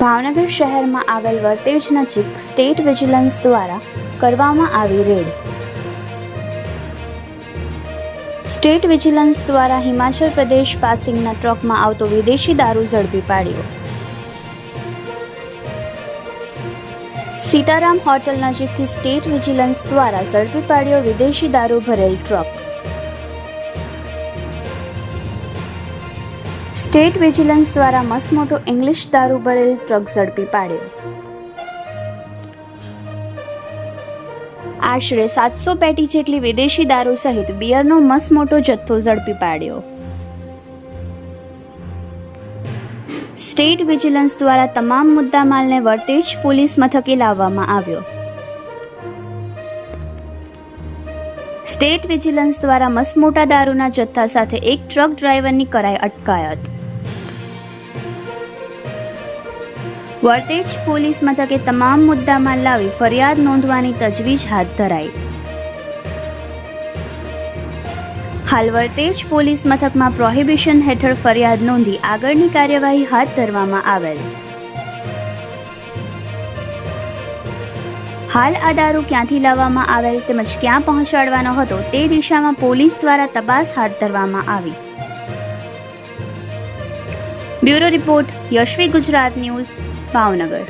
ભાવનગર શહેરમાં આવેલ વર્તેજ નજીક સ્ટેટ વિજિલન્સ દ્વારા કરવામાં આવી રેડ. સ્ટેટ વિજિલન્સ દ્વારા હિમાચલ પ્રદેશ પાસિંગના ટ્રકમાં આવતો વિદેશી દારૂ ઝડપી પાડ્યો. સીતારામ હોટલ નજીકથી સ્ટેટ વિજિલન્સ દ્વારા ઝડપી પાડ્યો વિદેશી દારૂ ભરેલ ટ્રક. સ્ટેટ વિજિલન્સ દ્વારા મસમોટો ઇંગ્લિશ દારૂ ભરેલ ટ્રક ઝડપી પાડ્યો. આશરે સાતસો પેટી જેટલી વિદેશી દારૂ સહિત બિયરનો મસમોટો જથ્થો ઝડપી પાડ્યો. સ્ટેટ વિજિલન્સ દ્વારા તમામ મુદ્દામાલને વર્તેજ પોલીસ મથકે લાવવામાં આવ્યો. સ્ટેટ વિજિલન્સ દ્વારા મસમોટા દારૂના જથ્થા સાથે એક ટ્રક ડ્રાઈવરની કરાઈ અટકાયત. વર્તેજ પોલીસ મથકે તમામ મુદ્દામાં લાવી ફરિયાદ નોંધવાની તજવીજ હાથ ધરાઈ. હાલ વર્તેજ પોલીસ મથકમાં પ્રોહિબિશન હેઠળ ફરિયાદ નોંધી આગળની કાર્યવાહી હાથ ધરવામાં આવેલ. હાલ આ દારૂ ક્યાંથી લાવવામાં આવેલ તેમજ ક્યાં પહોંચાડવાનો હતો તે દિશામાં પોલીસ દ્વારા તપાસ હાથ ધરવામાં આવી. Bureau report Yashvi Gujarat news Bhavnagar.